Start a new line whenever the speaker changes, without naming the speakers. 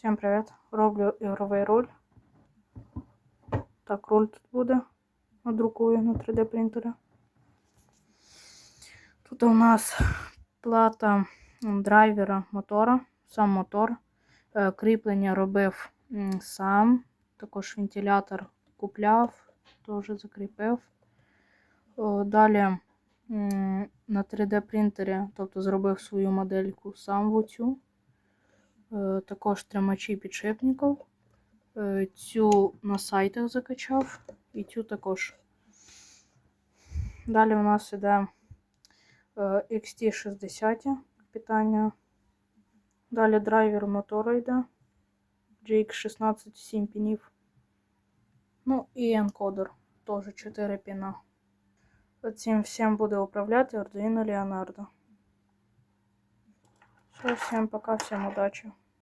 Всім привіт! Роблю ігровий руль. Так, руль тут буде. Надрукую на 3D принтері. Тут у нас плата драйвера мотора, сам мотор. Е, Кріплення робив сам. Також вентилятор купляв, теж закріпив. Далі на 3D принтері, тобто зробив свою модельку сам в оцю. Е, Також тримачі підшипників. Е, Цю на сайтах закачав і цю також. Далі у нас іде е, XT60 питання. Далі драйвер мотора йде. GX16 7 пінів. Ну і енкодер теж 4 піна. Цим всім буде управляти Arduino Leonardo. Все, всім пока, всім удачі.